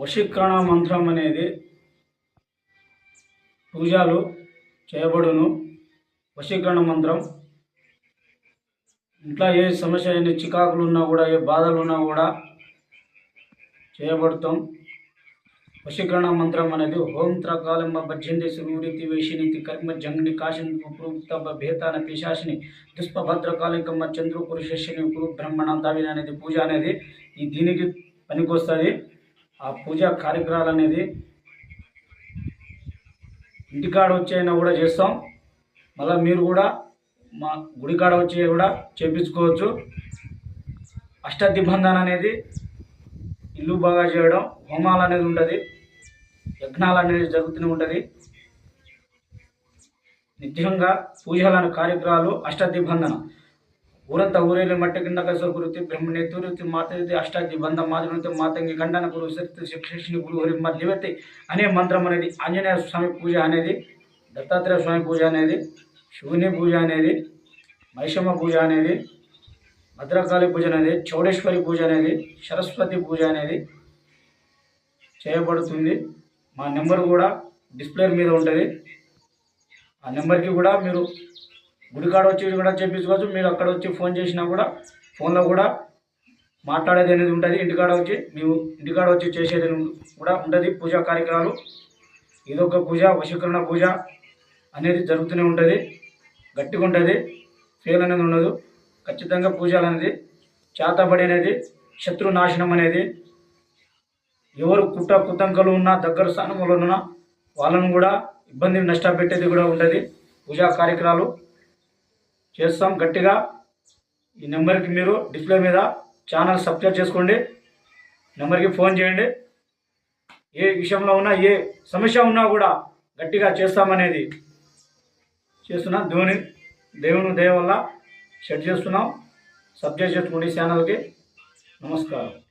వశీకరణ మంత్రం అనేది పూజలు చేయబడును. వశీకరణ మంత్రం. ఇంట్లో ఏ సమస్య అయినా చికాకులు ఉన్నా కూడా ఏ బాధలు ఉన్నా కూడా చేయబడతాం. వశీకరణ మంత్రం అనేది హోం త్రకాలంబ భజ్యంతి సురూరితి వేషినితి కర్మ జంగ్ని కాశిని కుప్రూక్త భేతాన పిశాసిని దుష్పభద్రకాలికమ్మ చంద్రు పురుషిని కురు బ్రహ్మణ దావిని అనేది పూజ అనేది ఈ దీనికి పనికొస్తుంది. ఆ పూజా కార్యక్రమాలు అనేది ఇంటికాడ వచ్చైనా కూడా చేస్తాం. మళ్ళీ మీరు కూడా మా గుడికాడ వచ్చి కూడా చేపించుకోవచ్చు. అష్టదిబంధన అనేది ఇల్లు బాగా చేయడం హోమాలు అనేది ఉంటుంది యజ్ఞాలు అనేది జరుగుతూనే ఉంటుంది నిత్యంగా పూజలను కార్యక్రమాలు అష్టదిబంధన ఊరంత ఊరేళ్ళు మట్టి కింద కసరు గురుతి బ్రహ్మణి తూరుతి మాతృతి అష్టాది బంధ మాధురుతి మాతంగి గండన గురు శక్తి శిక్షణ గురు హరి మధ్యవతి అనే మంత్రం అనేది ఆంజనేయ స్వామి పూజ అనేది దత్తాత్రేయ స్వామి పూజ అనేది శివుని పూజ అనేది మైషమ్మ పూజ అనేది భద్రకాళి పూజ అనేది చౌడేశ్వరి పూజ అనేది సరస్వతి పూజ అనేది చేయబడుతుంది. మా నెంబర్ కూడా డిస్ప్లే మీద ఉంటుంది. ఆ నెంబర్కి కూడా మీరు గుడికాడ వచ్చి కూడా చేపించుకోవచ్చు మీరు అక్కడ వచ్చి ఫోన్ చేసినా కూడా ఫోన్లో కూడా మాట్లాడేది అనేది ఉంటుంది. ఇంటికాడ వచ్చి మేము ఇంటికాడ వచ్చి చేసేది కూడా ఉంటుంది. పూజా కార్యక్రమాలు. ఇదొక పూజ వశీకరణ పూజ అనేది జరుగుతూనే ఉంటుంది. గట్టిగా ఉంటుంది. ఫెయిల్ అనేది ఉండదు. ఖచ్చితంగా పూజలు అనేది చేతబడి అనేది శత్రు నాశనం అనేది ఎవరు కుట్ర కుతంకలు ఉన్నా దగ్గర స్థానంలో ఉన్నా వాళ్ళను కూడా ఇబ్బంది నష్టపెట్టేది కూడా ఉంటుంది. పూజా కార్యక్రమాలు. చేస్తాం గట్టిగా. ఈ నెంబర్కి మీరు డిస్ప్లే మీద ఛానల్ సబ్స్క్రైబ్ చేసుకోండి. నెంబర్కి ఫోన్ చేయండి. ఏ విషయంలో ఉన్నా ఏ సమస్య ఉన్నా కూడా గట్టిగా చేస్తామనేది చేస్తున్నాం. దేవుని దేవుని దయ వల్ల సెట్ చేస్తున్నాం. సబ్స్క్రైబ్ చేసుకోండి ఛానల్కి. నమస్కారం.